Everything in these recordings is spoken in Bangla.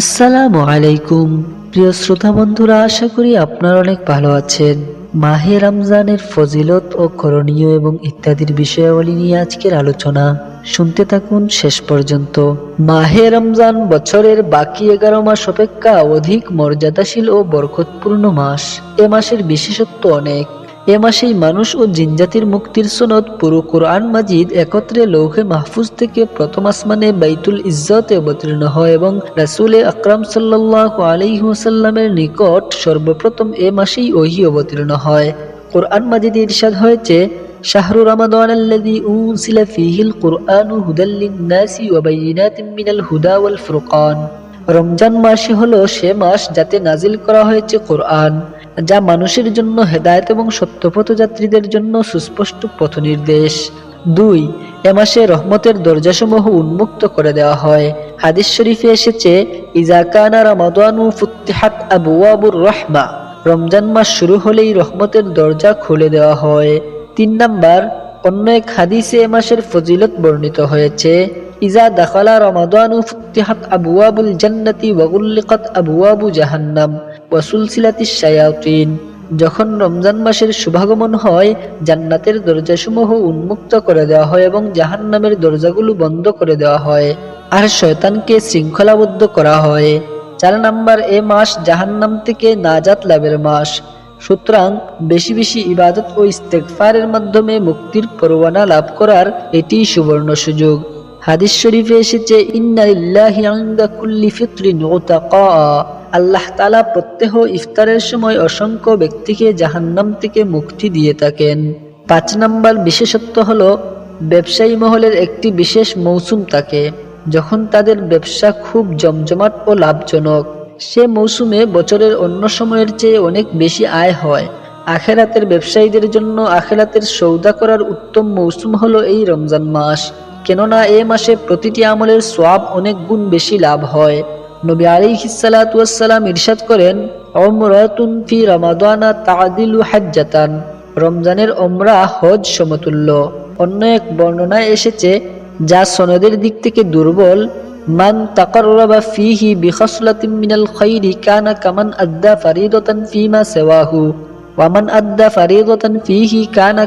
আসসালামু আলাইকুম। প্রিয় শ্রোতা বন্ধুরা, আশা করি আপনারা অনেক ভালো আছেন। মাহে রমজানের ফজিলত ও করণীয় এবং ইত্যাদির বিষয়াবলী নিয়ে আজকের আলোচনা। শুনতে থাকুন শেষ পর্যন্ত। মাহে রমজান বছরের বাকি এগারো মাস অপেক্ষা অধিক মর্যাদাশীল ও বরকতপূর্ণ মাস। এ মাসের বিশেষত্ব অনেক। এ মাসেই মানুষ ও জিনজাতির মুক্তির সনদ পুরো কোরআন মাজিদ একত্রে লৌহে মাহফুজ থেকে প্রথম আসমানে বাইতুল ইজ্জতে অবতীর্ণ হয় এবং রাসুলে আকরাম সাল্লাহ আলাইহুসাল্লামের নিকট সর্বপ্রথম এ মাসেই ওহি অবতীর্ণ হয়। কোরআন মাজিদে ইরশাদ হয়েছে, শাহরু রমাদান আল্লাযী উনসিলা ফীহিল কুরআনু হুদাল লিন-নাসি ফুরকান। রমজান মাসই হলো সে মাস যাতে নাজিল করা হয়েছে কোরআন। যা মানুষের জন্য হেদায়েত এবং সত্যপথ যাত্রীদের জন্য সুস্পষ্ট পথ নির্দেশ। দুই, এ মাসে রহমতের দরজাসমূহ উন্মুক্ত করে দেওয়া হয়। হাদিস শরীফে এসেছে ইজাকানা রমাদানু ফুত্তিহাত আবুয়াবুর রহমা। রমজান মাস শুরু হলেই রহমতের দরজা খুলে দেওয়া হয়। তিন নাম্বার, অন্য এক হাদিসে এ মাসের ফজিলত বর্ণিত হয়েছে, ইজা দাখালা রমাদানু ফুত্তিহাত আবুয়াবুল জান্নাতি ওয়াগুল্লিকাত আবুয়াবু জাহান্নাম। ওয়াসুলসিলাতি যখন রমজান মাসের শুভাগমন হয়, জান্নাতের দরজাসমূহ উন্মুক্ত করে দেওয়া হয় এবং জাহান্নামের দরজাগুলো বন্ধ করে দেওয়া হয় আর শয়তানকে শৃঙ্খলাবদ্ধ করা হয়। চার নাম্বার, এ মাস জাহান্নাম থেকে নাজাত লাভের মাস। সুতরাং বেশি বেশি ইবাদত ও ইস্তেকফারের মাধ্যমে মুক্তির পরোয়ানা লাভ করার এটি সুবর্ণ সুযোগ। হাদিস শরীফে এসেছে, ইন্না লিল্লাহি ইনদা কুল্লি ফিতরিন উতাকা আল্লাহ তালা প্রত্যেহ ইফতারের সময় অসংখ্য ব্যক্তিকে জাহান্নাম থেকে মুক্তি দিয়ে থাকেন। পাঁচ নম্বর বিশেষত্ব হল, ব্যবসায়ী মহলের একটি বিশেষ মৌসুম থাকে, যখন তাদের ব্যবসা খুব জমজমাট ও লাভজনক। সে মৌসুমে বছরের অন্য সময়ের চেয়ে অনেক বেশি আয় হয়। আখেরাতের ব্যবসায়ীদের জন্য আখেরাতের সৌদা করার উত্তম মৌসুম হলো এই রমজান মাস। কেননা এ মাসে প্রতিটি আমলের সোয়াব অনেক গুণ বেশি লাভ হয়। নবী আলিহিসালাম ইরশাদ করেন অমরাতুন ফি রমাদানা তাদিলু হাজ্জাতান। রমজানের ওমরা হজ সমতুল্য। অন্য এক বর্ণনায় এসেছে, যা সনদের দিক থেকে দুর্বল, মান তাকাররাবা ফিহি বিখসলাতিন মিনাল খাইরি কানা কামান আদ্দা ফারিদাতান ফিমা সেওয়াহু ওয়ামান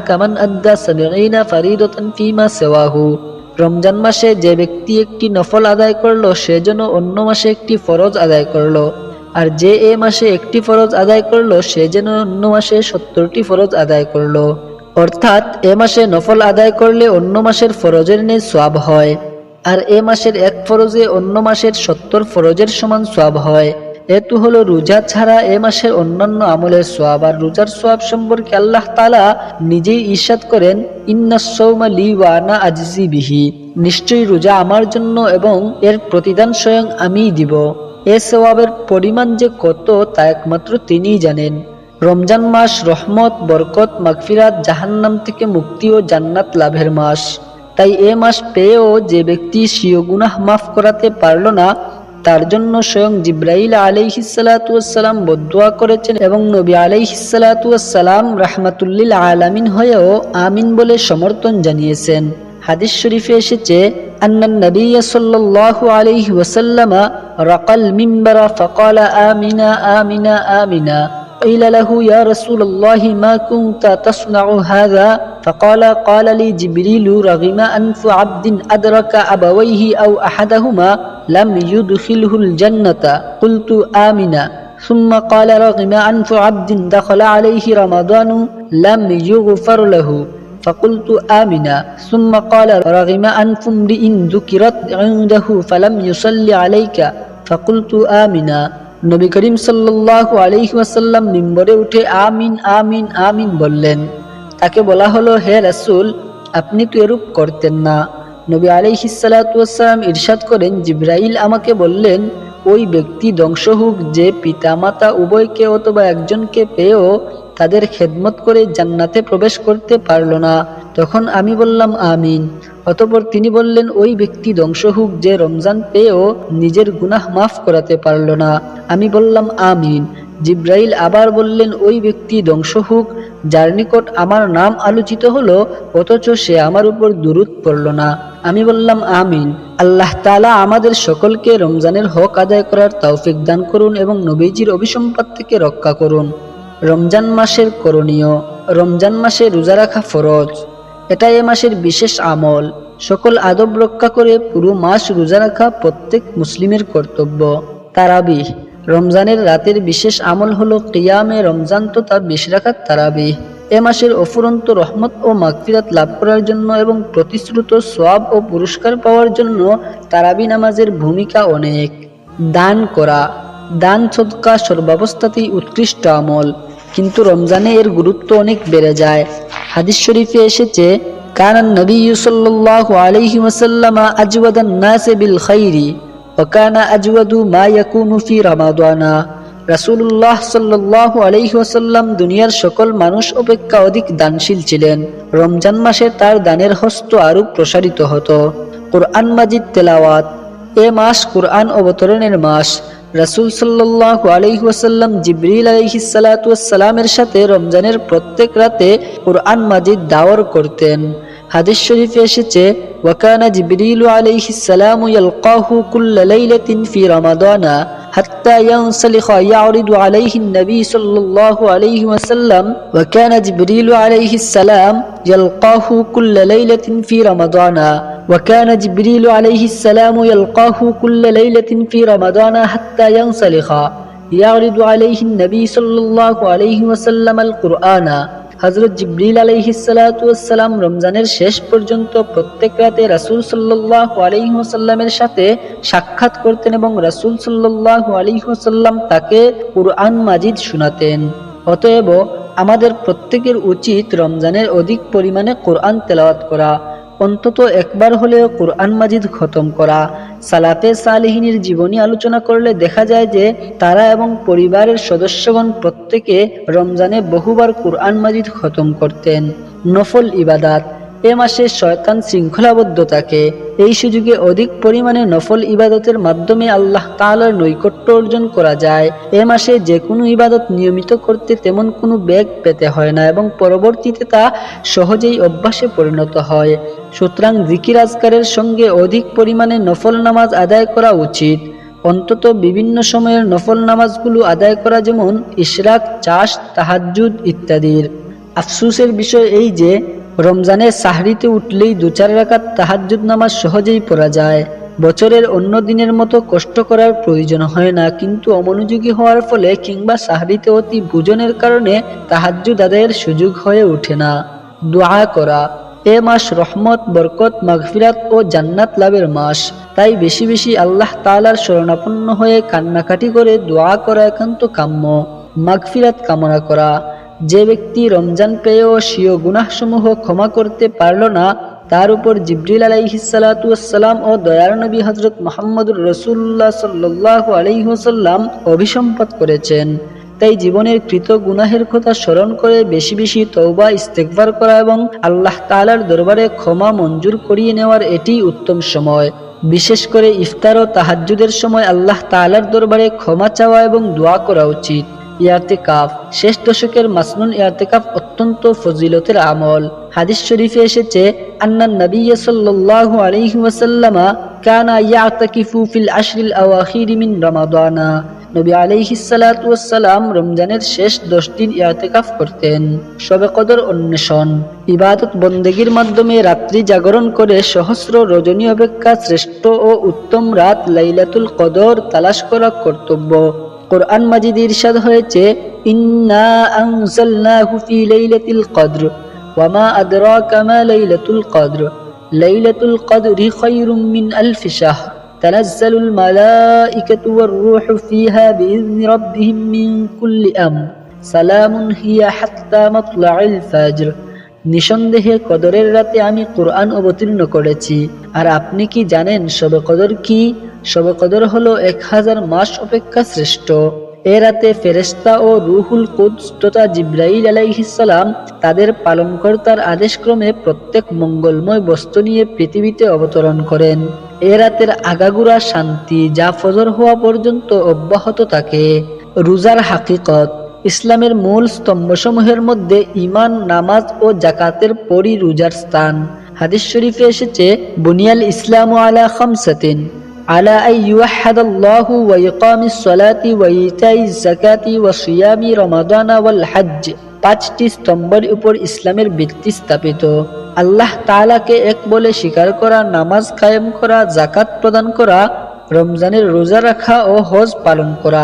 কামান রমজান মাসে যে ব্যক্তি একটি নফল আদায় করল, সে যেন অন্য মাসে একটি ফরজ আদায় করল। আর যে এ মাসে একটি ফরজ আদায় করল, সে যেন অন্য মাসে সত্তরটি ফরজ আদায় করল। অর্থাৎ, এ মাসে নফল আদায় করলে অন্য মাসের ফরজের নেই সোয়াব হয়, আর এ মাসের এক ফরজে অন্য মাসের সত্তর ফরজের সমান সোয়াব হয়। এতু হলো রোজা ছাড়া এ মাসের অন্যান্য আমলের সোয়াব আর রোজার সোয়াব সম্পর্কে আল্লাহ তালা নিজেই ঈর্ষাদ করেন ইন্নাসৌমা লি ওয়ানা আজিজি বিহি। নিশ্চয়ই রোজা আমার জন্য এবং এর প্রতিদান স্বয়ং আমিই দিব। এ সোয়াবের পরিমাণ যে কত তা একমাত্র তিনিই জানেন। রমজান মাস রহমত, বরকত, মাগফিরাত জাহান্নাম থেকে মুক্তি ও জান্নাত লাভের মাস। তাই এ মাস পেয়েও যে ব্যক্তি স্বীয় গুনাহ মাফ করাতে পারল না তার জন্য স্বয়ং জিব্রাইল আলাইহিসালাতুয়াসাল্লাম বদুয়া করেছেন এবং নবী আলাইহিসালাতুয়াসাল্লাম রাহমাতুল্লিল আলামিন হয়েও আমিন বলে সমর্থন জানিয়েছেন হাদিস শরীফে এসেছে আন্নান নবী সাল্লাল্লাহু আলাইহি ওয়াসাল্লাম রাকাল মিম্বারা ফাকালা আমিনা আমিনা আমিনা قيل له يا رسول الله ما كنت تصنع هذا فقال قال لي جبريل رغم أنف عبد أدرك أبويه أو أحدهما لم يدخله الجنة قلت آمنا ثم قال رغم أنف عبد دخل عليه رمضان لم يغفر له فقلت آمنا ثم قال رغم أنف امرئ ذكرت عنده فلم يصلي عليك فقلت آمنا নবী করিম সাল্লাহ আলহিহাসাল্লাম মিম্বরে উঠে আমিন আমিন আমিন বললেন তাকে বলা হলো হে রাসুল আপনি তো এরূপ করতেন না নবী আলিহিসাল্লাম ইরশাদ করেন, জিব্রাইল আমাকে বললেন, ওই ব্যক্তি ধ্বংস হোক, যে পিতামাতা উভয়কে অথবা একজনকে পেয়েও তাদের খেদমত করে জান্নাতে প্রবেশ করতে পারল না। তখন আমি বললাম, আমিন। অতপর তিনি বললেন, ওই ব্যক্তি ধ্বংস হোক, যে রমজান পেয়েও নিজের গুনাহ মাফ করাতে পারল না। আমি বললাম, আমিন। জিব্রাইল আবার বললেন, ওই ব্যক্তি ধ্বংস হোক যার নিকট আমার নাম আলোচিত হলো, অথচ সে আমার উপর দুরুদ পড়ল না। আমি বললাম, আমিন। আল্লাহ তালা আমাদের সকলকে রমজানের হক আদায় করার তৌফিক দান করুন এবং নবীজির অভিসম্পাদ থেকে রক্ষা করুন। রমজান মাসের করণীয়, রমজান মাসে রোজা রাখা ফরজ। এটা এ মাসের বিশেষ আমল। সকল আদব রক্ষা করে পুরো মাস রোজা রাখা প্রত্যেক মুসলিমের কর্তব্য। তারাবিহ। রমজানের রাতের বিশেষ আমল হলো কিয়ামে রমজান তো তার বিশ রাখার তারাবিহ এ মাসের অফুরন্ত রহমত ও মাগফিরাত লাভ করার জন্য এবং প্রতিশ্রুত সোয়াব ও পুরস্কার পাওয়ার জন্য তারাবি নামাজের ভূমিকা অনেক। দান করা। দান সদকা সর্বাবস্থাতেই উৎকৃষ্ট আমল। কিন্তু রমজানে এর গুরুত্ব অনেক বেড়ে যায়। হাদিস শরীফে এসেছে কারণ নবী সাল্লাল্লাহু আলাইহি ওয়াসাল্লাম বিল খাইরি। وكان أجود ما يكون في رمضان রাসূলুল্লাহ সাল্লাল্লাহু আলাইহি ওয়াসাল্লাম দুনিয়ার সকল মানুষ অপেক্ষা অধিক দানশীল ছিলেন রমজান মাসে তার দানের হস্ত আরো প্রসারিত হতো কোরআন মাজিদ তেলাওয়াত এ মাস কোরআন অবতরণের মাস রাসূল সাল্লাল্লাহু আলাইহি ওয়াসাল্লাম জিবরিল আলাইহিস সালাতু ওয়াসসালামের সাথে রমজানের প্রত্যেক রাতে কোরআন মাজিদ দাওয়ার করতেন হাদিস শরীফে এসেছে ওয়াকানা জিবরিলু আলাইহিস সালামু ইয়ালকাহু কুল্লা লাইলাতিন ফি রমাদানা حتى ينسلخ يعرض عليه النبي صلى الله عليه وسلم وكان جبريل عليه السلام يلقاه كل ليلة في رمضان وكان جبريل عليه السلام يلقاه كل ليلة في رمضان حتى ينسلخ يعرض عليه النبي صلى الله عليه وسلم القرآن হজরত জিব্রিল আলহিসাল্লাম রমজানের শেষ পর্যন্ত প্রত্যেক রাতে রাসুল সাল্লাহ আলিহসাল্লামের সাথে সাক্ষাৎ করতেন এবং রাসুল সাল্লাহ আলিহসাল্লাম তাকে কুরআন মাজিদ শোনাতেন। অতএব আমাদের প্রত্যেকের উচিত রমজানের অধিক পরিমাণে কোরআন তেলাওয়াত করা। অন্তত একবার হলেও কোরআন মাজিদ খতম করা সালাফে সালেহিনীর জীবনী আলোচনা করলে দেখা যায় যে তারা এবং পরিবারের সদস্যগণ প্রত্যেকে রমজানে বহুবার কোরআন মাজিদ খতম করতেন। নফল ইবাদাত। এ মাসে শয়তান শৃঙ্খলাবদ্ধতাকে এই সুযোগে অধিক পরিমাণে নফল ইবাদতের মাধ্যমে আল্লাহ তাআলার নৈকট্য অর্জন করা যায়। এ মাসে যে কোনো ইবাদত নিয়মিত করতে তেমন কোনো ব্যাগ পেতে হয় না এবং পরবর্তীতে তা সহজেই অভ্যাসে পরিণত হয়। সুতরাং জিকির আজকারের সঙ্গে অধিক পরিমাণে নফল নামাজ আদায় করা উচিত। অন্তত বিভিন্ন সময়ের নফল নামাজগুলো আদায় করা যেমন ইশরাক চাষ তাহাজ্জুদ ইত্যাদির। আফসুসের বিষয় এই যে রমজানে সাহরিতে উঠলেই দু চার রাকাত তাহাজ্জুদ নামাজ সহজেই পড়া যায়। বছরের অন্য দিনের মতো কষ্ট করার প্রয়োজন হয় না, কিন্তু অমনোযোগী হওয়ার ফলে কিংবা সাহরিতে অতি ভোজনের কারণে তাহাজ্জুদ আদায়ের সুযোগ হয়ে ওঠে না। দোয়া করা, এ মাস রহমত, বরকত, মাগফিরাত ও জান্নাত লাভের মাস। তাই বেশি বেশি আল্লাহ তাআলার শরণাপন্ন হয়ে কান্নাকাটি করে দোয়া করা একান্ত কাম্য। মাগফিরাত কামনা করা যে ব্যক্তি রমজান পেয়েও স্বীয় গুনাহসমূহ ক্ষমা করতে পারল না, তার উপর জিব্রিল আলাইহিসালাম ও দয়ার নবী হজরত মোহাম্মদুর রসুল্লাহ সাল্লাহ আলাইহসাল্লাম অভিসম্পাদ করেছেন। তাই জীবনের কৃত গুনাহের কথা স্মরণ করে বেশি বেশি তৌবা ইস্তেকবার করা এবং আল্লাহ তালার দরবারে ক্ষমা মঞ্জুর করিয়ে নেওয়ার এটি উত্তম সময়। বিশেষ করে ইফতার ও তাহাজ্জুদের সময় আল্লাহ তাআলার দরবারে ক্ষমা চাওয়া এবং দোয়া করা উচিত। ইয়াতেকাফ। শেষ দশকের মাসনুন ইয়াতেকাফ অত্যন্ত ফজিলতের আমল। হাদিস শরীফে এসেছে, আন্নান নবী সাল্লাল্লাহু আলাইহি ওয়াসাল্লামা কানা ইয়াতাকিফু ফিল আশরিল রমাদানা। নবী রমজানের শেষ দশ দিন ইয়াতেকাফ করতেন। শবে কদর অন্বেষণ। ইবাদত বন্দেগীর মাধ্যমে রাত্রি জাগরণ করে সহস্র রজনী অপেক্ষা শ্রেষ্ঠ ও উত্তম রাত লাইলাতুল কদর তালাশ করা কর্তব্য। কোরআন মাজিদ ইরশাদ হয়েছে ইন্না আনজালনাহু ফি লাইলাতিল কদর ওয়ামা আদরাকা মা লাইলাতুল কদর লাইলাতুল কদরি খায়রুম মিন আলফি শাহর تنزل الملائكة والروح فيها بإذن ربهم من كل أمر سلام هي حتى مطلع الفجر নিঃসন্দেহে কদরের রাতে আমি কোরআন অবতীর্ণ করেছি। আর আপনি কি জানেন শবে কদর কি? শবে কদর হলো এক হাজার মাস অপেক্ষা শ্রেষ্ঠ। এ রাতে ফেরেস্তা ও রুহুল কুদস তথা জিব্রাইল আলাইহিসালাম তাদের পালনকর্তার আদেশক্রমে প্রত্যেক মঙ্গলময় বস্তু নিয়ে পৃথিবীতে অবতরণ করেন। এ রাতের আগাগুড়া শান্তি, যা ফজর হওয়া পর্যন্ত অব্যাহত থাকে। রোজার হাকিকত ইসলামের মূল স্তম্ভসমূহের মধ্যে ইমান নামাজ ও জাকাতের পরই রোজার স্থান হাদিস শরীফে এসেছে বুনিয়াল ইসলাম আলা খামসাতিন على أن يوحد الله وإقام الصلاة وإيتاء الزكاة وصيام رمضان والحج পাঁচটি স্তম্ভের উপর ইসলামের ভিত্তি স্থাপিত আল্লাহ তাআলাকে এক বলে স্বীকার করা নামাজ কায়েম করা জাকাত প্রদান করা রমজানের রোজা রাখা ও হজ পালন করা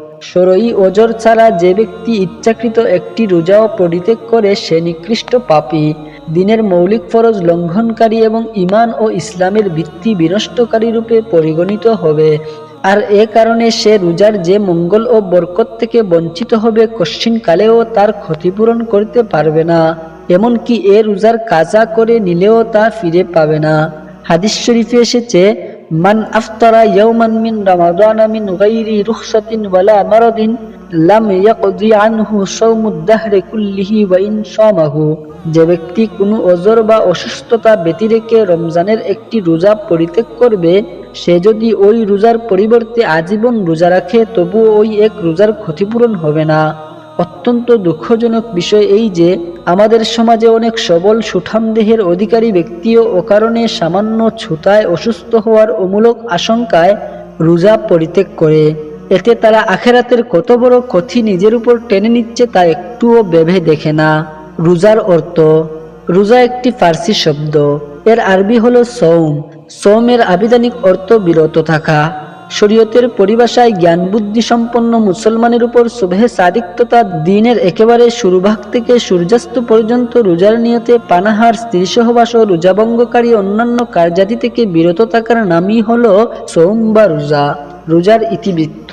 সরই ওজর ছাড়া যে ব্যক্তি ইচ্ছাকৃত একটি রোজাও পরিত্যাগ করে, সে নিকৃষ্ট পাপী। দিনের মৌলিক ফরজ লঙ্ঘনকারী এবং ইমান ও ইসলামের ভিত্তি বিনষ্টকারী রূপে পরিগণিত হবে। আর এ কারণে সে রোজার যে মঙ্গল ও বরকত থেকে বঞ্চিত হবে কশ্চিন কালেও তার ক্ষতিপূরণ করতে পারবে না। এমনকি এ রোজার কাজা করে নিলেও তা ফিরে পাবে না। হাদিস শরীফে এসেছে মান আফতারা ইয়াওমান মিন রামাদান মিন গায়রি রুখসাতিন ওয়ালা মারাদিন, লাম ইয়াকদি আনহু সাওমুদ দাহরি কুল্লিহি ওয়া শামাহু যে ব্যক্তি কোনো অজর বা অসুস্থতা ব্যতি রেখে রমজানের একটি রোজা পরিত্যাগ করবে, সে যদি ওই রোজার পরিবর্তে আজীবন রোজা রাখে, তবুও ওই এক রোজার ক্ষতিপূরণ হবে না। অত্যন্ত দুঃখজনক বিষয় এই যে আমাদের সমাজে অনেক সবল সুঠাম দেহের অধিকারী ব্যক্তিও অকারণে সামান্য ছুতায় অসুস্থ হওয়ার অমূলক আশঙ্কায় রোজা পরিত্যাগ করে। এতে তারা আখেরাতের কত বড় ক্ষতি নিজের উপর টেনে নিচ্ছে তা একটুও ভেবে দেখে না। রোজার অর্থ, রোজা একটি ফার্সি শব্দ। এর আরবি হলো সৌম সৌমের আবিধানিক অর্থ বিরত থাকা। শরীয়তের পরিভাষায় জ্ঞান বুদ্ধি সম্পন্ন মুসলমানের উপর শুভে সাদিক তথা দিনের একেবারে শুরুভাগ থেকে সূর্যাস্ত পর্যন্ত রোজার নিয়তে পানাহার স্ত্রী সহবাস ও রোজাভঙ্গকারী অন্যান্য কার্যাদি থেকে বিরত থাকার নামই হল সৌম বা রোজা, রোজার ইতিবৃত্ত।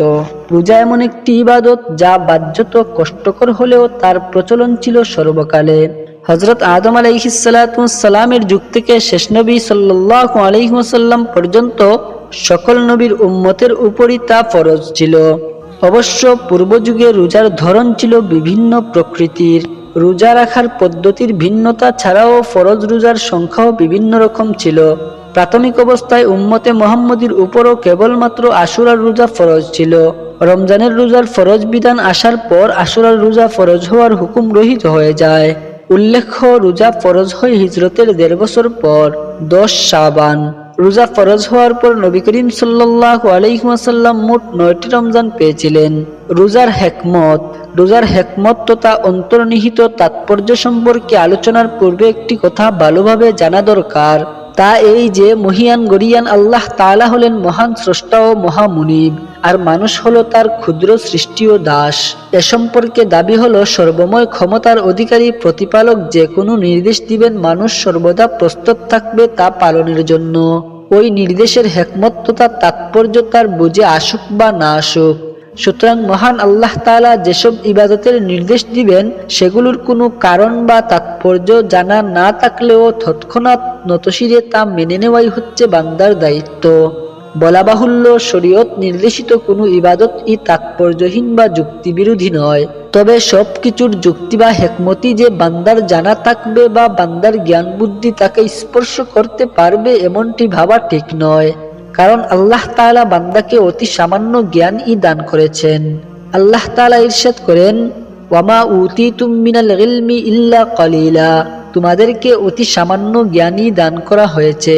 রোজা এমন একটি ইবাদত যা বাহ্যত কষ্টকর হলেও তার প্রচলন ছিল সর্বকালে। হজরত আদম আলাইহিসালামের যুগ থেকে শেষ নবী সাল্লাহ আলহিমসাল্লাম পর্যন্ত সকল নবীর উম্মতের উপরই তা ফরজ ছিল। অবশ্য পূর্বযুগে রোজার ধরন ছিল বিভিন্ন প্রকৃতির। রোজা রাখার পদ্ধতির ভিন্নতা ছাড়াও ফরজ রোজার সংখ্যাও বিভিন্ন রকম ছিল। প্রাথমিক অবস্থায় উম্মতে মোহাম্মদীর উপরও কেবলমাত্র আশুরার রোজা ফরজ ছিল। রমজানের রোজার ফরজ বিধান আসার পর আশুরার রোজা ফরজ হওয়ার হুকুম রহিত হয়ে যায়। উল্লেখ্য, রোজা ফরজ হয় হিজরতের দেড় বছর পর, দশ সাবান রোজা ফরজ হওয়ার পর নবী করিম সাল্লাহ আলহিমাসাল্লাম মোট নয়টি রমজান পেয়েছিলেন। রোজার হেকমত রোজার হেকমত তথা অন্তর্নিহিত তাৎপর্য সম্পর্কে আলোচনার পূর্বে একটি কথা ভালোভাবে জানা দরকার। তা এই যে মহিয়ান গরিয়ান আল্লাহ তাআলা হলেন মহান স্রষ্টা ও মহামুনিব, আর মানুষ হলো তার ক্ষুদ্র সৃষ্টি ও দাস। এ সম্পর্কে দাবি হলো সর্বময় ক্ষমতার অধিকারী প্রতিপালক যে কোনো নির্দেশ দিবেন মানুষ সর্বদা প্রস্তুত থাকবে তা পালনের জন্য। ওই নির্দেশের হেকমত তথা তাৎপর্য তার বুঝে আসুক বা না আসুক। সুতরাং মহান আল্লাহ তাআলা যেসব ইবাদতের নির্দেশ দিবেন, সেগুলোর কোনো কারণ বা তাৎপর্য জানা না থাকলেও তৎক্ষণাৎ নতশিরে তা মেনে নেওয়াই হচ্ছে বান্দার দায়িত্ব। বলা বাহুল্য, শরীয়ত নির্দেশিত কোনো ইবাদত ই তাৎপর্যহীন বা যুক্তিবিরোধী নয়। তবে সব কিছুর যুক্তি বা হেকমতি যে বান্দার জানা থাকবে বা বান্দার জ্ঞান বুদ্ধি তাকে স্পর্শ করতে পারবে এমনটি ভাবা ঠিক নয়। কারণ আল্লাহ তাআলা বান্দাকে অতি সামান্য জ্ঞান ই দান করেছেন। আল্লাহ তাআলা ইরশাদ করেন, ওয়ামা উতিতুম মিনাল ইলমি ইল্লা কলিলা। তোমাদেরকে অতি সামান্য জ্ঞানই দান করা হয়েছে।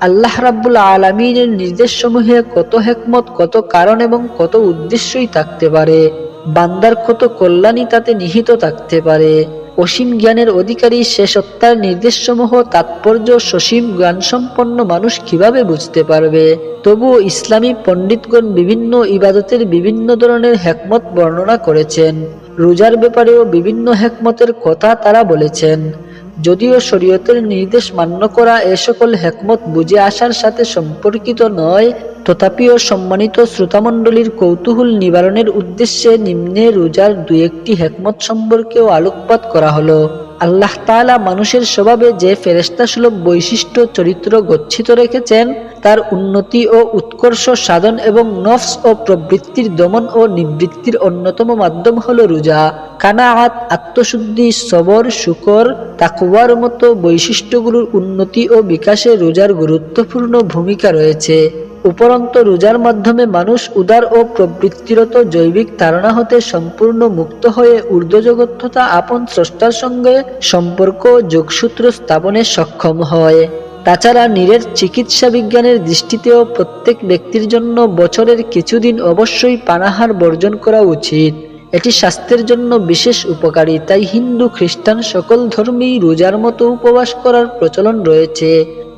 আল্লাহ রাব্বুল আলমিনের নির্দেশসমূহে কত হেকমত, কত কারণ এবং কত উদ্দেশ্যই থাকতে পারে। বান্দার কত কল্যাণই তাতে নিহিত থাকতে পারে। অসীম জ্ঞানের অধিকারী সে সত্তার নির্দেশসমূহ তাৎপর্য সসীম জ্ঞানসম্পন্ন মানুষ কীভাবে বুঝতে পারবে? তবুও ইসলামী পণ্ডিতগণ বিভিন্ন ইবাদতের বিভিন্ন ধরনের হেকমত বর্ণনা করেছেন। রোজার ব্যাপারেও বিভিন্ন হেকমতের কথা তারা বলেছেন। যদিও শরীয়তের নির্দেশ মান্য করা এ সকল হেকমত বুঝে আসার সাথে সম্পর্কিত নয়, তথাপিও সম্মানিত শ্রোতামণ্ডলীর কৌতূহল নিবারণের উদ্দেশ্যে নিম্নে রোজার দু একটি হেকমত সম্পর্কেও আলোকপাত করা হলো। আল্লাহ তাআলা মানুষের স্বভাবে যে ফেরেস্তা সুলভ বৈশিষ্ট্য চরিত্র গচ্ছিত রেখেছেন, তার উন্নতি ও উৎকর্ষ সাধন এবং নফস ও প্রবৃত্তির দমন ও নিবৃত্তির অন্যতম মাধ্যম হল রোজা। কানাআত, আত্মশুদ্ধি, সবর, শুকর তাকুয়ার মতো বৈশিষ্ট্যগুলোর উন্নতি ও বিকাশে রোজার গুরুত্বপূর্ণ ভূমিকা রয়েছে। উপরন্ত রোজার মাধ্যমে মানুষ উদার ও প্রবৃত্তিরত জৈবিক ধারণা হতে সম্পূর্ণ মুক্ত হয়ে ঊর্ধ্বজগৎ তথা আপন স্রষ্টার সঙ্গে সম্পর্ক যোগসূত্র স্থাপনে সক্ষম হয়। তাছাড়া নীরের চিকিৎসা বিজ্ঞানের দৃষ্টিতেও প্রত্যেক ব্যক্তির জন্য বছরের কিছুদিন অবশ্যই পানাহার বর্জন করা উচিত। এটি স্বাস্থ্যের জন্য বিশেষ উপকারী, তাই হিন্দু, খ্রিস্টান সকল ধর্মেই রোজার মতো উপবাস করার প্রচলন রয়েছে।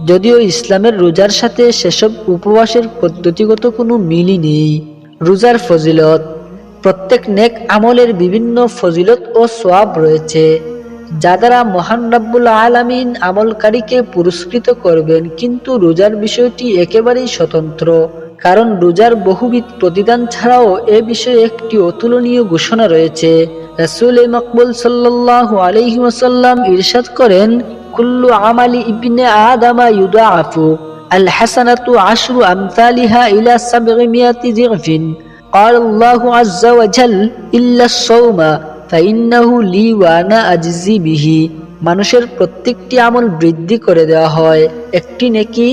যদিও ইসলামের রোজার সাথে সেসব উপবাসের পদ্ধতিগত কোনো মিলই নেই। রোজার ফজিলত, প্রত্যেক নেক আমলের বিভিন্ন ফজিলত ও সোয়াব রয়েছে, যা দ্বারা মহান রাব্বুল আলামিন আমলকারীকে পুরস্কৃত করবেন, কিন্তু রোজার বিষয়টি একেবারেই স্বতন্ত্র। কারণ রোজার বহুবিধ প্রতিদান ছাড়াও এ বিষয়ে একটি অতুলনীয় ঘোষণা রয়েছে রাসূল মকবুল সাল্লাল্লাহু আলাইহি ওয়াসাল্লাম ইরশাদ করেন কুল্লু আমালি ইবনে আদামা ইউদাআফু আল হাসানাতু আশরু আমসালিহা ইলা সাবগিমিয়াতি যিগফিন قال الله عز وجل إلا الصوم فإنه لي وأنا أجزي به মানুষের প্রত্যেকটি আমল বৃদ্ধি করে দেওয়া হয় একটি নেকি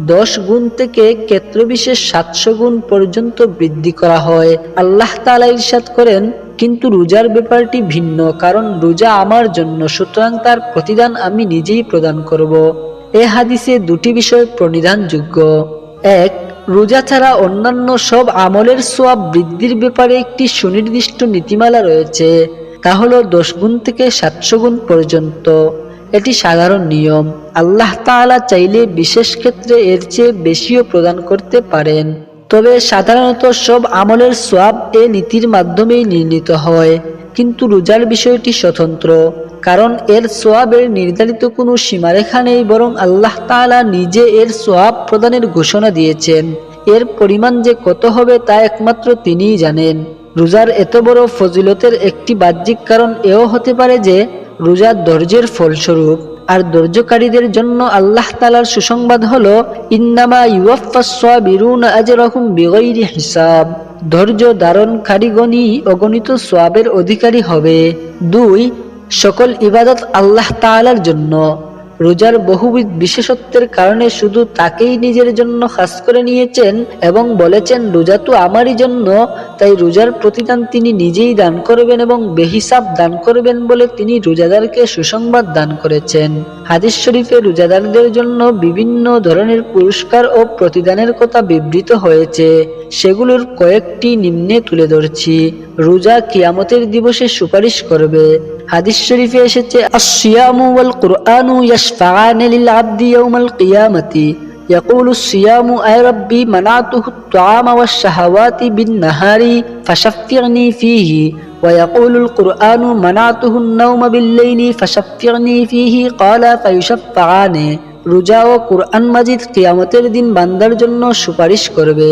দশ গুণ থেকে ক্ষেত্রবিশেষ সাতশো গুণ পর্যন্ত বৃদ্ধি করা হয়। আল্লাহ তাআলা ইরশাদ করেন, কিন্তু রোজার ব্যাপারটি ভিন্ন, কারণ রোজা আমার জন্য, সুতরাং তার প্রতিদান আমি নিজেই প্রদান করব। এ হাদিসে দুটি বিষয় প্রণিধানযোগ্য। এক, রোজা ছাড়া অন্যান্য সব আমলের সোয়াব বৃদ্ধির ব্যাপারে একটি সুনির্দিষ্ট নীতিমালা রয়েছে। তা হল দশ গুণ থেকে সাতশো গুণ পর্যন্ত। এটি সাধারণ নিয়ম। আল্লাহ তাআলা চাইলে বিশেষ ক্ষেত্রে এর চেয়ে বেশিও প্রদান করতে পারেন। তবে সাধারণত সব আমলের সোয়াব এ নীতির মাধ্যমেই নির্ণীত হয়। কিন্তু রোজার বিষয়টি স্বতন্ত্র। কারণ এর সোয়াবের নির্ধারিত কোনো সীমারেখা নেই বরং আল্লাহ তাআলা নিজে এর সোয়াব প্রদানের ঘোষণা দিয়েছেন। এর পরিমাণ যে কত হবে তা একমাত্র তিনিই জানেন। রোজার এত বড় ফজিলতের একটি বাহ্যিক কারণ এও হতে পারে যে রোজা ধৈর্যের ফলস্বরূপ আর ধৈর্যকারীদের জন্য আল্লাহ তালার সুসংবাদ হল, ইন্নামা ইউফাসবিরুন আজেরকম বিগৈরি হিসাব। ধৈর্য ধারণ ধারণকারীগণই অগণিত সোয়াবের অধিকারী হবে। দুই, সকল ইবাদত আল্লাহ তালার জন্য। রোজার বহুবিধ বিশেষত্বের কারণে শুধু তাকেই নিজের জন্য খাস করে নিয়েছেন এবং বলেছেন, রোজা তো আমারই জন্য, তাই রোজার প্রতিদান তিনি নিজেই দান করবেন এবং বেহিসাব দান করবেন বলে তিনি রোজাদারকে সুসংবাদ দান করেছেন। হাদিস শরীফে রোজাদারদের জন্য বিভিন্ন ধরনের পুরস্কার ও প্রতিদানের কথা বিবৃত হয়েছে। সেগুলোর কয়েকটি নিম্নে তুলে ধরছি। রোজা কিয়ামতের দিবসে সুপারিশ করবে। হাদিস শরীফে এসেছে আসিয়ামু ওয়াল কুরআনু ইয়াশফাআনি লিল আবদি ইয়াউমাল কিয়ামাতি يقول الصيام أي ربي منعته الطعام والشهوات بالنهار فشفعني فيه ويقول القرآن منعته النوم بالليل فشفعني فيه قال فيشفعان রোজা ও কুরআন মাজিদ কিয়ামতের দিন বান্দার জন্য সুপারিশ করবে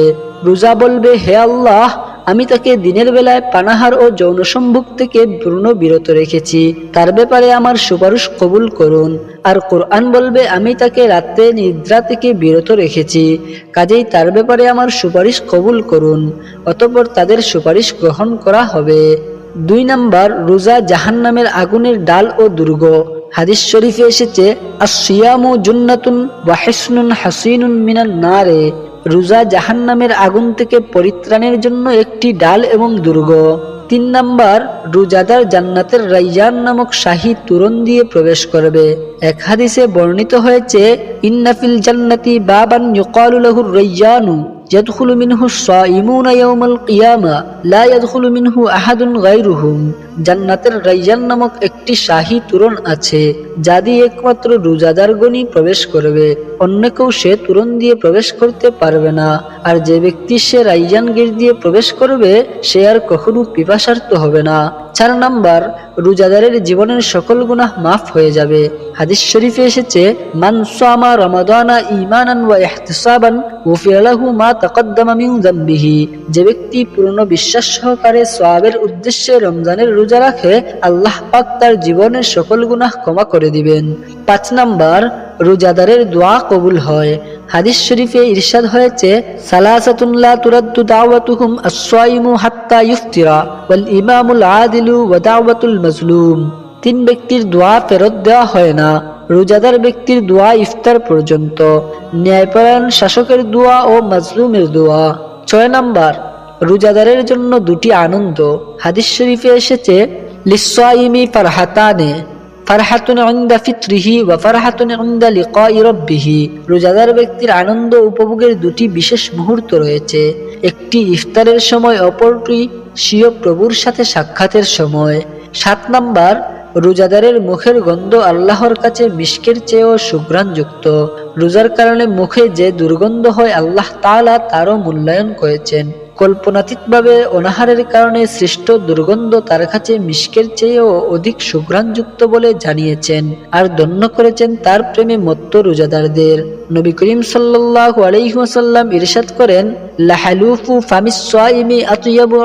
রোজা বলবে হে আল্লাহ আমি তাকে দিনের বেলায় পানাহার ও যৌন সম্ভোগ থেকে পূর্ণ বিরত রেখেছি। তার ব্যাপারে আমার সুপারিশ কবুল করুন। আর কোরআন বলবে, আমি তাকে রাত্রে নিদ্রা থেকে বিরত রেখেছি। কাজেই তার ব্যাপারে আমার সুপারিশ কবুল করুন। অতপর তাদের সুপারিশ গ্রহণ করা হবে। দুই নাম্বার, রোজা জাহান্নামের আগুনের ডাল ও দুর্গ। হাদিস শরীফে এসেছে আসিয়ামু জুন্নাতুন ওয়াহিসনুন হাসিনুন মিনান নারে। রোজা জাহান্নামের আগুন থেকে পরিত্রাণের জন্য একটি ডাল এবং দুর্গ। তিন নাম্বার, রোজাদার জান্নাতের রাইজান নামক শাহী তুরন দিয়ে প্রবেশ করবে। এক হাদিসে বর্ণিত হয়েছে, ইন্নাফিল জান্নাতি বাবান ইউকালু লাহুর রাইয়ানু يدخل منه الصائمون يوم القيامة لا يدخل منه أحد غيرهم জান্নাতের রাইয়ান নামক একটি শাহী তুরন আছে যা দিয়ে একমাত্র রোজাদারগণই প্রবেশ করবে অন্য কেউ সে তুরন দিয়ে প্রবেশ করতে পারবে না আর যে ব্যক্তি সে রাইয়ান গেট দিয়ে প্রবেশ করবে সে আর কখনো পিপাসার্থ হবে না চার নাম্বার, রোজাদারের জীবনের সকল গুনাহ মাফ হয়ে যাবে। হাদিস শরীফে এসেছে, মান সামা রমাদানা ঈমানান ওয়া ইহতিসাবান গুফিরা মা তাকাদ্দামা মিন যামবিহি। যে ব্যক্তি পূর্ণ বিশ্বাস সহকারে সওয়াবের উদ্দেশ্যে রমজানের রোজা রাখে, আল্লাহ পাক তার জীবনের সকল গুনাহ ক্ষমা করে দিবেন। পাঁচ নাম্বার রোজাদারের দোয়া কবুল হয়। হাদিস শরীফে ইরশাদ হয়েছে সালাসাতুল্লাহ তুরাদ্দু দাওয়াতুহুম আসসাইমু হাত্তা ইফতিরা ওয়াল ইমামুল আদিলু ওয়া দাওয়াতুল মাজলুম। তিন ব্যক্তির দোয়া ফেরত দেওয়া হয় না। রোজাদার ব্যক্তির দোয়া ইফতার পর্যন্ত। ন্যায়পরায়ণ শাসকের দোয়া ও মাজলুমের দোয়া। ছয় নাম্বার, রোজাদারের জন্য দুটি আনন্দ। হাদিস শরীফে এসেছে লিসাইমি ফারহাতানে। রোজাদার ব্যক্তির আনন্দ উপভোগের দুটি বিশেষ মুহূর্ত রয়েছে। একটি ইফতারের সময়, অপরটি স্বীয় প্রভুর সাথে সাক্ষাতের সময়। সাত নাম্বার, রোজাদারের মুখের গন্ধ আল্লাহর কাছে মিষ্কের চেয়েও সুঘ্রাণযুক্ত। রোজার কারণে মুখে যে দুর্গন্ধ হয়, আল্লাহ তাআলা তারও মূল্যায়ন করেছেন। কল্পনাতীতভাবে অনাহারের কারণে সৃষ্ট দুর্গন্ধ তার কাছে মিষ্কের চেয়েও অধিক সুঘ্রাণযুক্ত বলে জানিয়েছেন, আর ধন্য করেছেন তার প্রেমে মত্ত রোজাদারদের। নবী করিম সাল্লাল্লাহু আলাইহি ইরশাদ করেন, লাহালুফু ফামিস সাইমি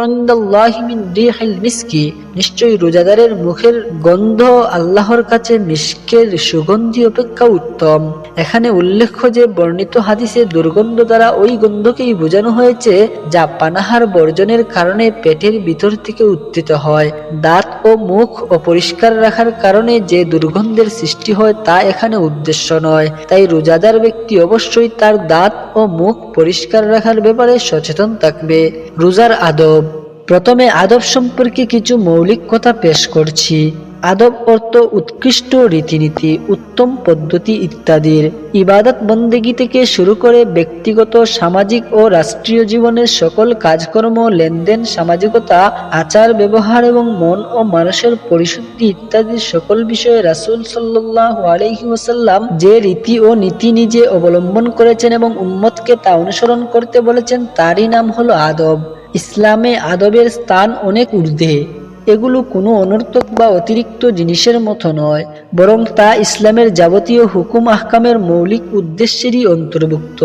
ইনদাল্লাহি রিহিল মিসকি। নিশ্চয়ই রোজাদারের মুখের গন্ধ আল্লাহর কাছে মিষ্কের সুগন্ধি অপেক্ষা উত্তম। এখানে উল্লেখ্য যে, বর্ণিত হাদিসে দুর্গন্ধ দ্বারা ওই গন্ধকেই বোঝানো হয়েছে যা পানাহার বর্জনের কারণে পেটের ভিতর থেকে উত্থিত হয়। দাঁত ও মুখ অপরিষ্কার রাখার কারণে যে দুর্গন্ধের সৃষ্টি হয় তা এখানে উদ্দেশ্য নয়। তাই রোজাদার ব্যক্তি অবশ্যই তার দাঁত ও মুখ পরিষ্কার রাখার ব্যাপারে সচেতন থাকবে। রোজার আদব। প্রথমে আদব সম্পর্কে কিছু মৌলিক কথা পেশ করছি। আদব অর্থ, উৎকৃষ্ট রীতিনীতি, উত্তম পদ্ধতি ইত্যাদির ইবাদত বন্দেগী থেকে শুরু করে ব্যক্তিগত, সামাজিক ও রাষ্ট্রীয় জীবনের সকল কাজকর্ম, লেনদেন, সামাজিকতা, আচার ব্যবহার এবং মন ও মানুষের পরিশুদ্ধি ইত্যাদি সকল বিষয়ে রাসূল সাল্লাল্লাহু আলাইহি ওয়াসাল্লাম যে রীতি ও নীতি নিজে অবলম্বন করেছেন এবং উম্মতকে তা অনুসরণ করতে বলেছেন, তারই নাম হলো আদব। ইসলামে আদবের স্থান অনেক ঊর্ধ্বে। এগুলো কোনো অনর্থক বা অতিরিক্ত জিনিসের মতো নয়, বরং তা ইসলামের যাবতীয় হুকুম আহকামের মৌলিক উদ্দেশ্যেরই অন্তর্ভুক্ত।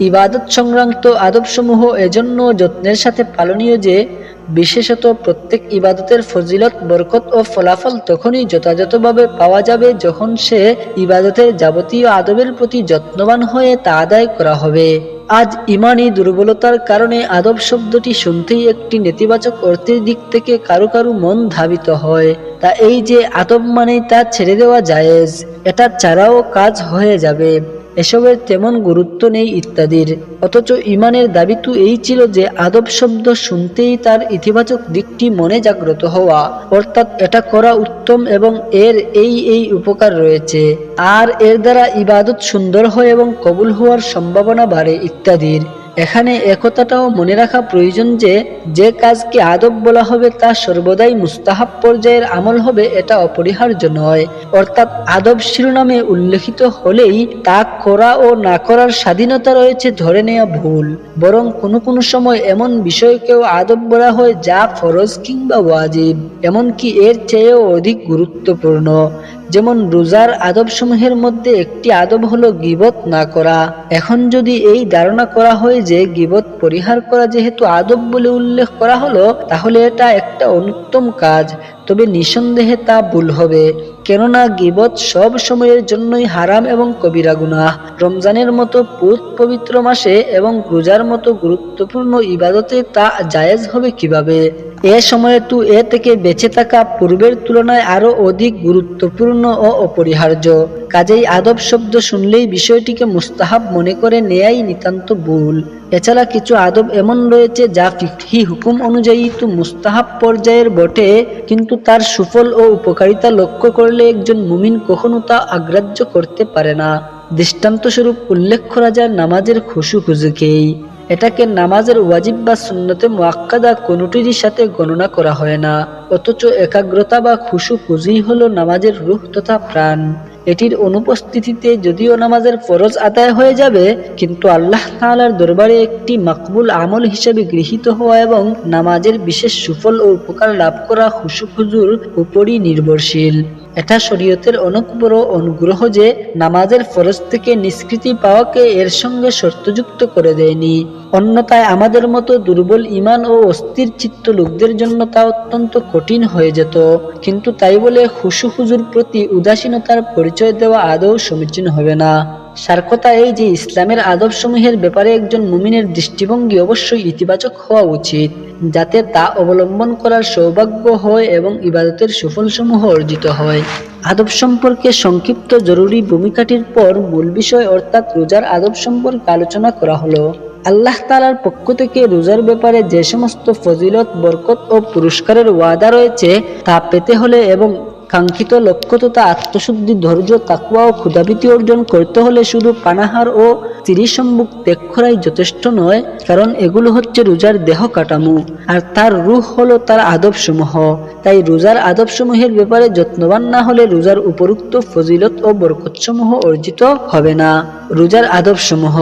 ইবাদত সংক্রান্ত আদবসমূহ এজন্য যত্নের সাথে পালনীয় যে, বিশেষত প্রত্যেক ইবাদতের ফজিলত, বরকত ও ফলাফল তখনই যথাযথভাবে পাওয়া যাবে যখন সে ইবাদতের যাবতীয় আদবের প্রতি যত্নবান হয়ে তা আদায় করা হবে। আজ ইমানি দুর্বলতার কারণে আদব শব্দটি শুনতেই একটি নেতিবাচক অর্থের দিক থেকে কারও কারও মন ধাবিত হয়। তা এই যে আদব মানেই তা ছেড়ে দেওয়া জায়েজ এটা ছাড়াও কাজ হয়ে যাবে। এসবের তেমন গুরুত্ব নেই ইত্যাদির। অথচ ইমানের দাবি তো এই ছিল যে, আদব শব্দ শুনতেই তার ইতিবাচক দিকটি মনে জাগ্রত হওয়া। অর্থাৎ এটা করা উত্তম এবং এর এই এই উপকার রয়েছে। আর এর দ্বারা ইবাদত সুন্দর হয় এবং কবুল হওয়ার সম্ভাবনা বাড়ে ইত্যাদির। এখানে একথাটাও মনে রাখা প্রয়োজন যে যে কাজকে আদব বলা হবে তা সর্বদাই মুস্তাহাব পর্যায়ের আমল হবে এটা অপরিহার্য নয়। অর্থাৎ আদব শিরোনামে উল্লেখিত হলেই তা করা ও না করার স্বাধীনতা রয়েছে ধরে নেওয়া ভুল। বরং কোনো কোনো সময় এমন বিষয়কেও আদব বলা হয় যা ফরজ কিংবা ওয়াজিব, এমনকি এর চেয়েও অধিক গুরুত্বপূর্ণ। যেমন রোজার আদব সমূহের মধ্যে একটি আদব হলো গিবত না করা। এখন যদি এই ধারণা করা হয় যে গিবত পরিহার করা যেহেতু আদব বলে উল্লেখ করা হলো, তাহলে এটা একটা অনুত্তম কাজ। তবে নিঃসন্দেহে তা ভুল হবে, কেননা গিবত সব সময়ের জন্যই হারাম এবং কবিরা গুনাহ। রমজানের মতো পুত পবিত্র মাসে এবং রোজার মতো গুরুত্বপূর্ণ ইবাদতে তা জায়েজ হবে কীভাবে? এ সময়ে তু এ থেকে বেঁচে থাকা পূর্বের তুলনায় আরও অধিক গুরুত্বপূর্ণ ও অপরিহার্য। কাজেই আদব শব্দ শুনলেই বিষয়টিকে মুস্তাহাব মনে করে নেয়াই নিতান্ত ভুল। এছাড়া কিছু আদব এমন রয়েছে যা ফিকহি হুকুম অনুযায়ী তো মুস্তাহাব পর্যায়ের বটে, কিন্তু তার সুফল ও উপকারিতা লক্ষ্য করলে একজন মুমিন কখনো তা আগ্রাহ্য করতে পারে না। দৃষ্টান্ত স্বরূপ উল্লেখ করা যায় নামাজের খুশু খুজুকেই। এটাকে নামাজের ওয়াজিব বা সুন্নতে মোয়াক্কাদা কোনোটিরই সাথে গণনা করা হয় না, অথচ একাগ্রতা বা খুশু খুজুই হলো নামাজের রূহ তথা প্রাণ। এটির অনুপস্থিতিতে যদিও নামাজের ফরজ আদায় হয়ে যাবে, কিন্তু আল্লাহ তালার দরবারে একটি মাকবুল আমল হিসেবে গৃহীত হওয়া এবং নামাজের বিশেষ সুফল ও উপকার লাভ করা খুজুর উপরই নির্ভরশীল। এটা শরীয়তের অনেক বড় অনুগ্রহ যে নামাজের ফরজ থেকে নিষ্কৃতি পাওয়াকে এর সঙ্গে শর্তযুক্ত করে দেয়নি। অন্যথায় আমাদের মতো দুর্বল ইমান ও অস্থির চিত্ত লোকদের জন্য তা অত্যন্ত কঠিন হয়ে যেত। কিন্তু তাই বলে হুসু হুজুর প্রতি উদাসীনতার পরিচয় দেওয়া আদৌ সমীচীন হবে না। সার কথা এই যে ইসলামের আদবসমূহের ব্যাপারে একজন মুমিনের দৃষ্টিভঙ্গি অবশ্যই ইতিবাচক হওয়া উচিত। যাতে তা অবলম্বন করার সৌভাগ্য হয় এবং ইবাদতের সুফলসমূহ অর্জিত হয়। আদব সম্পর্কে সংক্ষিপ্ত জরুরি ভূমিকাটির পর মূল বিষয় অর্থাৎ রোজার আদব সম্পর্কে আলোচনা করা হলো। আল্লাহ তালার পক্ষ থেকে রোজার ব্যাপারে যে সমস্ত ফজিলত, বরকত ও পুরস্কারের ওয়াদা রয়েছে, তা পেতে হলে এবং কাঙ্ক্ষিত লক্ষ্য তথা আত্মশুদ্ধি, ধৈর্য, তাকুয়া ও ক্ষুধাবৃত্তি অর্জন করতে হলে শুধু পানাহার ও তিরিসম্মুখ ত্যাগ করাই যথেষ্ট নয়, কারণ এগুলো হচ্ছে রোজার দেহ কাঠামো। আর তার রূহ হলো তার আদবসমূহ। তাই রোজার আদবসমূহের ব্যাপারে যত্নবান না হলে রোজার উপরুক্ত ফজিলত ও বরকতসমূহ অর্জিত হবে না। রোজার আদবসমূহ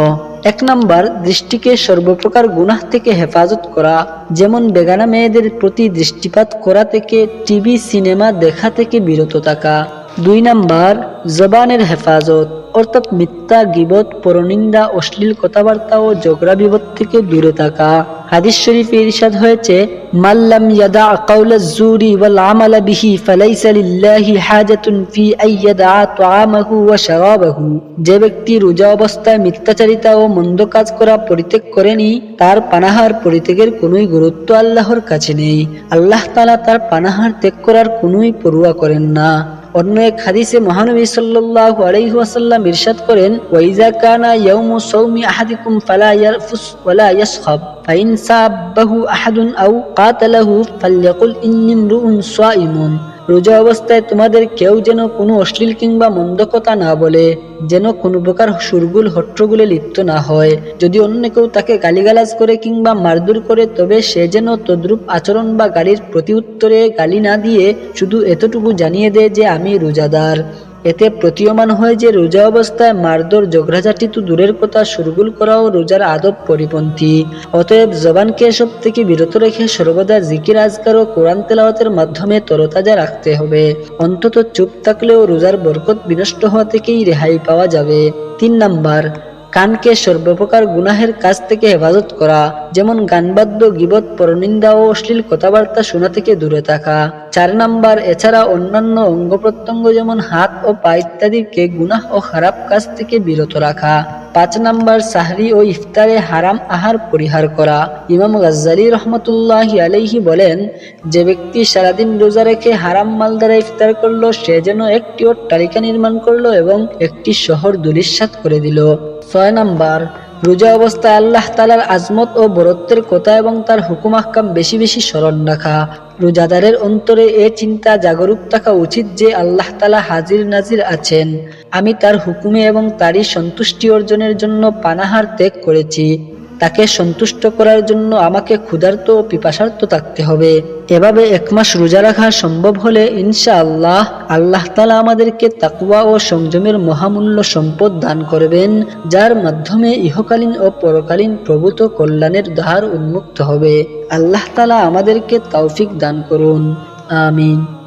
এক নাম্বার, দৃষ্টিকে সর্বপ্রকার গুনাহ থেকে হেফাজত করা, যেমন বেগানা মেয়েদের প্রতি দৃষ্টিপাত করা থেকে, টিভি, সিনেমা দেখা থেকে বিরত থাকা। দুই নাম্বার, জবানের হেফাজত, অর্থাৎ মিথ্যা, গিবত, পরনিন্দা, অশ্লীল কথাবার্তা ও ঝগড়া বিপদ থেকে দূরে থাকা। হাদিস শরীফে ইরশাদ হয়েছে মাল্লাম ইয়াদা কাউলা জুরি ওয়াল আমালা বিহি ফালাইসা লিল্লাহি হাজাতুন ফি আইয়াদা তাআমাহু ওয়া শারাবাহু। যে ব্যক্তি রোজা অবস্থায় মিথ্যাচারিতা ও মন্দ কাজ করা পরিত্যাগ করেনি, তার পানাহার পরিত্যাগের কোনোই গুরুত্ব আল্লাহর কাছে নেই। আল্লাহ তাআলা তার পানাহার ত্যাগ করার কোনোই পরোয়া করেন না। অন্য এক হাদিসে মহানবী সাল্লাল্লাহু আলাইহি ওয়াসাল্লাম ইরশাদ করেন, ওয়াইজা কানা ইয়াউমু সাওমি আহাদিকুম ফালা ইয়ারফুস ওয়ালা ইয়াসখাব, ফাইন সাব্বাহু আহাদুন আও কাতালাহু ফালইয়াকুল ইন্নী ইমরুউন সাইমুন। রোজা অবস্থায় তোমাদের কেউ যেন কোনো অশ্লীল কিংবা মন্দ কথা না বলে, যেন কোনো প্রকার সুরগুল, হট্টগুলে লিপ্ত না হয়। যদি অন্য কেউ তাকে গালিগালাজ করে কিংবা মারদুর করে, তবে সে যেন তদ্রূপ আচরণ বা গালির প্রতি উত্তরে গালি না দিয়ে শুধু এতটুকু জানিয়ে দেয় যে আমি রোজাদার। এতে প্রতীয়মান হয় যে রোজা অবস্থায় মারদর ঝগড়াঝাটি তো দূরের কথা সুরগুল করাও রোজার আদব পরিপন্থী। অতএব জবানকে এসব থেকে বিরত রেখে সর্বদা জিকির আজকার ও কোরআন তেলাওয়াতের মাধ্যমে তরতাজা রাখতে হবে। অন্তত চুপ থাকলেও রোজার বরকত বিনষ্ট হওয়া থেকেই রেহাই পাওয়া যাবে। তিন নাম্বার কানকে সর্বপ্রকার গুনাহের কাছ থেকে হেফাজত করা, যেমন গানবাদ্য গিবত, পরনিন্দা ও অশ্লীল কথাবার্তা শোনা থেকে দূরে থাকা। চার নাম্বার, এছাড়া অন্যান্য অঙ্গ প্রত্যঙ্গ যেমন হাত ও পা ইত্যাদিকে গুনাহ ও খারাপ কাজ থেকে বিরত রাখা। পাঁচ নম্বর সাহরি ও ইফতারে হারাম আহার পরিহার করা। ইমাম গাজ্জালি রহমতুল্লাহ আলহি বলেন, যে ব্যক্তি সারাদিন রোজা রেখে হারাম মাল দ্বারা ইফতার করল, সে যেন একটি অট্টালিকা নির্মাণ করল এবং একটি শহর দুলিশ্বাত করে দিল। ছয় নাম্বার রোজা অবস্থায় আল্লাহ তালার আজমত ও বরত্বের কথা এবং তার হুকুম আহকাম বেশি বেশি স্মরণ রাখা। রোজাদারের অন্তরে এ চিন্তা জাগরুক থাকা উচিত যে আল্লাহ তালা হাজির নাজির আছেন। আমি তার হুকুমে এবং তারই সন্তুষ্টি অর্জনের জন্য পানাহার ত্যাগ করেছি। তাকে সন্তুষ্ট করার জন্য আমাকে ক্ষুধার্ত ও পিপাসার্ত থাকতে হবে। এভাবে এক মাস রোজা রাখা সম্ভব হলে ইনশা আল্লাহ আল্লাহ তালা আমাদেরকে তাকুয়া ও সংযমের মহামূল্য সম্পদ দান করবেন, যার মাধ্যমে ইহকালীন ও পরকালীন প্রভূত কল্যাণের দ্বার উন্মুক্ত হবে। আল্লাহ তালা আমাদেরকে তৌফিক দান করুন। আমিন।